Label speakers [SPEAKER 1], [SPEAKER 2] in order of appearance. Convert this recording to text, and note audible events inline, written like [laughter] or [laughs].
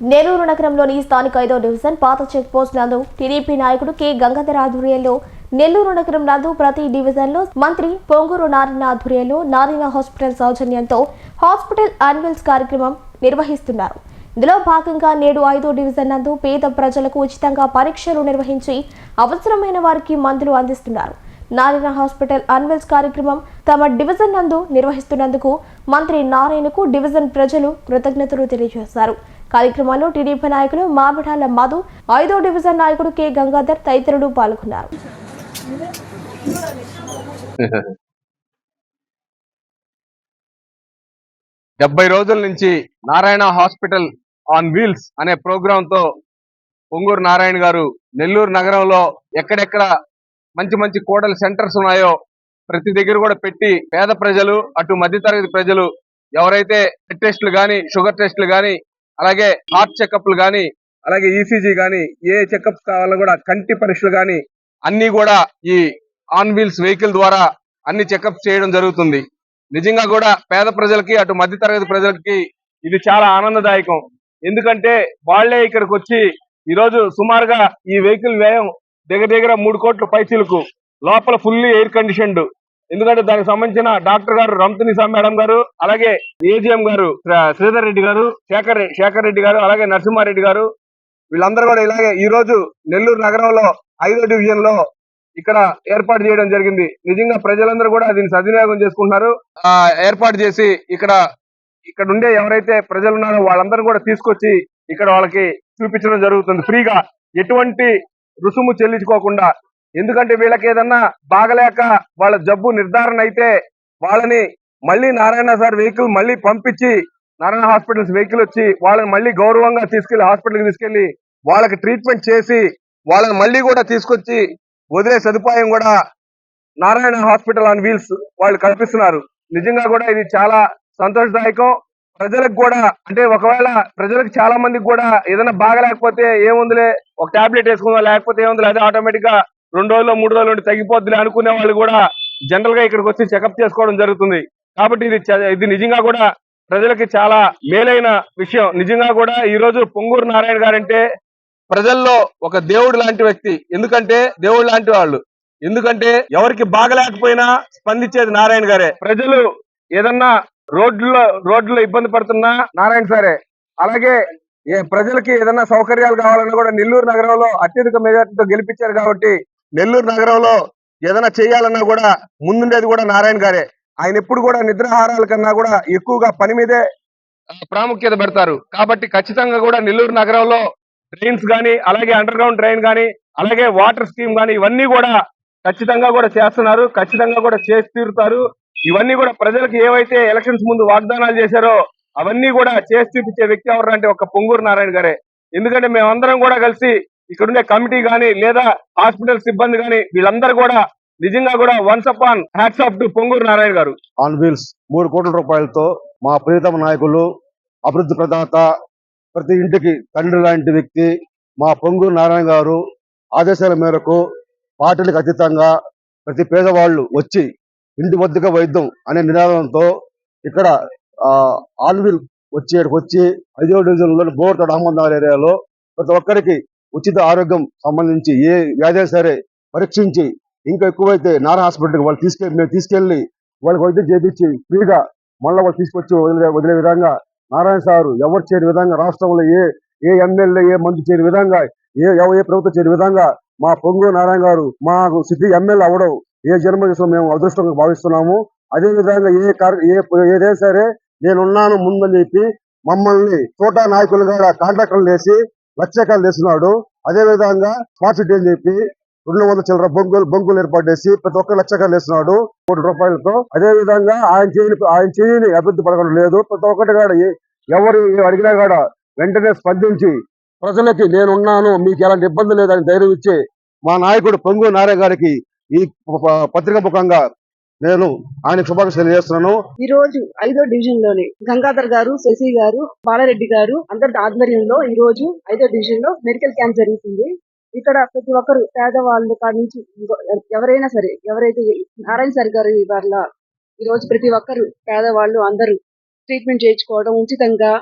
[SPEAKER 1] నెల్లూరు నగరంలోని స్థానిక ఐదో డివిజన్ పాత చెక్ పోస్ట్ నందు టీడీపీ నాయకుడు కె. గంగాధర్ ఆధ్వర్యంలో నెల్లూరు నగరం నందు ప్రతి డివిజన్లో మంత్రి పొంగూరు నారాయణ ఆధ్వర్యంలో నారాయణ హాస్పిటల్ సౌజన్యంతో హాస్పిటల్ యాన్యువల్స్ కార్యక్రమం నిర్వహిస్తున్నారు. ఇందులో భాగంగా నేడు ఐదో డివిజన్ నందు పేద ప్రజలకు ఉచితంగా పరీక్షలు నిర్వహించి అవసరమైన వారికి మందులు అందిస్తున్నారు. నారాయణ హాస్పిటల్ అన్వెల్స్ కార్యక్రమం తమ డివిజన్ నందు నిర్వహిస్తున్నందుకు మంత్రి నారాయణకు డివిజన్ ప్రజలు కృతజ్ఞతలు తెలియజేశారు. కార్యక్రమంలో టీడీపీ నాయకులు మామిడాల మధు ఐదో డివిజన్ నాయకుడు కె. గంగాధర్ తదితరులు పాల్గొన్నారు. [laughs]
[SPEAKER 2] డెబ్బై రోజుల నుంచి నారాయణ హాస్పిటల్ ఆన్ వీల్స్ అనే ప్రోగ్రామ్తో పొంగూరు నారాయణ గారు నెల్లూరు నగరంలో ఎక్కడెక్కడ మంచి మంచి కోడల సెంటర్స్ ఉన్నాయో ప్రతి దగ్గర కూడా పెట్టి పేద ప్రజలు అటు మధ్యతరగతి ప్రజలు ఎవరైతే బ్లడ్ టెస్టులు కానీ షుగర్ టెస్టులు కానీ అలాగే హార్ట్ చెకప్లు కానీ అలాగే ఈసీజీ గాని ఏ చెకప్స్ కావాలో కూడా కంటి పరీక్షలు కానీ అన్ని కూడా ఈ ఆన్ వీల్స్ వెహికల్ ద్వారా అన్ని చెకప్స్ చేయడం జరుగుతుంది. నిజంగా కూడా పేద ప్రజలకి అటు మధ్య తరగతి ప్రజలకి ఇది చాలా ఆనందదాయకం. ఎందుకంటే వాళ్ళే ఇక్కడికి వచ్చి ఈ రోజు సుమారుగా ఈ వెహికల్ వ్యయం దగ్గర దగ్గర మూడు కోట్ల పైసలకు లోపల ఫుల్లీ ఎయిర్ కండిషన్డ్ ఎందుకంటే దానికి సంబంధించిన డాక్టర్ గారు రమతునిసా మేడం గారు అలాగే ఏజిఎం గారు శ్రీధర్ రెడ్డి గారు శేఖర్ శేఖర్ రెడ్డి గారు అలాగే నరసింహారెడ్డి గారు వీళ్ళందరూ కూడా ఇలాగే ఈ రోజు నెల్లూరు నగరంలో ఐదో డివిజన్లో ఇక్కడ ఏర్పాటు చేయడం జరిగింది. నిజంగా ప్రజలందరూ కూడా దీన్ని సద్వినియోగం చేసుకుంటున్నారు. ఆ ఏర్పాటు చేసి ఇక్కడ ఇక్కడ ఉండే ఎవరైతే ప్రజలు ఉన్నారో వాళ్ళందరూ కూడా తీసుకొచ్చి ఇక్కడ వాళ్ళకి చూపించడం జరుగుతుంది. ఫ్రీగా ఎటువంటి రుసుము చెల్లించుకోకుండా. ఎందుకంటే వీళ్ళకి ఏదన్నా బాగలేక వాళ్ళ జబ్బు నిర్ధారణ అయితే వాళ్ళని మళ్ళీ నారాయణ సార్ వెహికల్ మళ్ళీ పంపించి నారాయణ హాస్పిటల్స్ వెహికల్ వచ్చి వాళ్ళని మళ్ళీ గౌరవంగా తీసుకెళ్ళి హాస్పిటల్కి తీసుకెళ్ళి వాళ్ళకి ట్రీట్మెంట్ చేసి వాళ్ళని మళ్ళీ కూడా తీసుకొచ్చి వదిలే సదుపాయం కూడా నారాయణ హాస్పిటల్ ఆన్ వీల్స్ వాళ్ళు కల్పిస్తున్నారు. నిజంగా కూడా ఇది చాలా సంతోషదాయకం. ప్రజలకు కూడా అంటే ఒకవేళ ప్రజలకు చాలా మందికి కూడా ఏదైనా బాగలేకపోతే ఏముందిలే ఒక టాబ్లెట్ వేసుకుందాం లేకపోతే ఏముందిలే అదే ఆటోమేటిక్గా రెండు రోజులు మూడు రోజులు ఉండి తగ్గిపోద్దిలే అనుకునే వాళ్ళు కూడా జనరల్గా ఇక్కడికి వచ్చి చెకప్ చేసుకోవడం జరుగుతుంది. కాబట్టి ఇది ఇది నిజంగా కూడా ప్రజలకి చాలా మేలైన విషయం. నిజంగా కూడా ఈ రోజు పొంగూరు నారాయణ గారంటే ప్రజల్లో ఒక దేవుడు లాంటి వ్యక్తి. ఎందుకంటే దేవుడు లాంటి వాళ్ళు. ఎందుకంటే ఎవరికి బాగలేకపోయినా స్పందించేది నారాయణ గారే. ప్రజలు ఏదన్నా రోడ్లో రోడ్లో ఇబ్బంది పడుతున్నా నారాయణ సారే. అలాగే ఏ ప్రజలకి ఏదన్నా సౌకర్యాలు కావాలన్నా కూడా నెల్లూరు నగరంలో అత్యధిక మెజార్టీతో గెలిపించారు కాబట్టి నెల్లూరు నగరంలో ఏదైనా చేయాలన్నా కూడా ముందుండేది కూడా నారాయణ గారే. ఆయన ఎప్పుడు కూడా నిద్రాహారాల కన్నా కూడా ఎక్కువగా పని మీదే ప్రాముఖ్యత పెడతారు. కాబట్టి ఖచ్చితంగా కూడా నెల్లూరు నగరంలో డ్రైన్స్ కానీ అలాగే అండర్ గ్రౌండ్ డ్రైన్ కానీ అలాగే వాటర్ స్కీమ్ కానీ ఇవన్నీ కూడా ఖచ్చితంగా కూడా చేస్తున్నారు. ఖచ్చితంగా కూడా చేసి తీరుతారు. ఇవన్నీ కూడా ప్రజలకు ఏవైతే ఎలక్షన్స్ ముందు వాగ్దానాలు చేశారో అవన్నీ కూడా చేసి చూపించే వ్యక్తి ఎవరు అంటే ఒక పొంగూరు నారాయణ గారే. ఎందుకంటే మేమందరం కూడా కలిసి ఇక్కడ ఉండే కమిటీ గానీ లేదా హాస్పిటల్ సిబ్బంది గానీ వీళ్ళందరూ కూడా నిజంగా కూడా once upon hats off to Ponguru Narayana గారు.
[SPEAKER 3] ఆన్ వీల్స్ మూడు కోట్ల రూపాయలతో మా ప్రియతమ నాయకులు అభివృద్ధి ప్రదాత ప్రతి ఇంటికి తండ్రి లాంటి వ్యక్తి మా పొంగూరు నారాయణ గారు ఆదేశాల మేరకు పార్టీలకు అతీతంగా ప్రతి పేదవాళ్ళు వచ్చి ఇంటి వద్దకు వైద్యం అనే నినాదంతో ఇక్కడ ఆల్విల్ వచ్చే వచ్చి వచ్చి ఐదో డివిజన్లో బోర్తడ్ ఏరియాలో ప్రతి ఒక్కరికి ఉచిత ఆరోగ్యం సంబంధించి ఏ వ్యాధి సరే పరీక్షించి ఇంకా ఎక్కువైతే నారా హాస్పిటల్కి వాళ్ళు తీసుకెళ్ళి మేము తీసుకెళ్ళి వాళ్ళకి వైద్యం చేపించి ఫ్రీగా మళ్ళీ వాళ్ళు తీసుకొచ్చి వదిలే వదిలే విధంగా నారాయణ సారు ఎవరు చేరే విధంగా రాష్ట్రంలో ఏ ఏ ఎమ్మెల్యే ఏ మంత్రి చేరే విధంగా ఏ ఏ ప్రభుత్వం చేరే విధంగా మా పొంగు నారాయణ గారు మాకు సిటీ ఎమ్మెల్యే అవడం ఏ జన్మ మేము అదృష్టంగా భావిస్తున్నాము. అదే విధంగా ఏ కార్య ఏ ఏదైనా సరే నేనున్నాను ముందని చెప్పి మమ్మల్ని తోటా నాయకులుగా కాంట్రాక్టర్లు వేసి లక్షకాలు వేస్తున్నాడు అదే విధంగా స్మార్ట్ సిటీ అని చెప్పి రెండు వందల చిల్లర బొంగులు బొంగులు ఏర్పాటు చేసి ప్రతి ఒక్క లక్షకాలు వేస్తున్నాడు కోటి రూపాయలతో. అదే విధంగా ఆయన చేయని ఆయన చేయని అభివృద్ధి పడకడం లేదు. ప్రతి ఒక్కటి కూడా ఎవరు అడిగినా కూడా వెంటనే స్పందించి ప్రజలకి నేనున్నాను మీకు ఎలాంటి ఇబ్బంది లేదని ధైర్యం ఇచ్చి మా నాయకుడు పొంగు నారాయణ గారికి ఈ పత్రిక ముఖంగా నేను ఆయన శుభాకాంక్షలు తెలియజేస్తున్నాను.
[SPEAKER 4] ఈ రోజు ఐదో డివిజన్లోని గంగాధర్ గారు శశి గారు బాలారెడ్డి గారు అందరి ఆధ్వర్యంలో ఈ రోజు ఐదో డివిజన్లో మెడికల్ క్యాంప్ జరుగుతుంది. ఇక్కడ ప్రతి ఒక్కరు పేదవాళ్ళు కాడి నుంచి ఎవరైనా సరే ఎవరైతే నారాయణ సార్ గారు వాళ్ళ ఈ రోజు ప్రతి ఒక్కరు పేదవాళ్ళు అందరూ ట్రీట్మెంట్ చేయించుకోవడం ఉచితంగా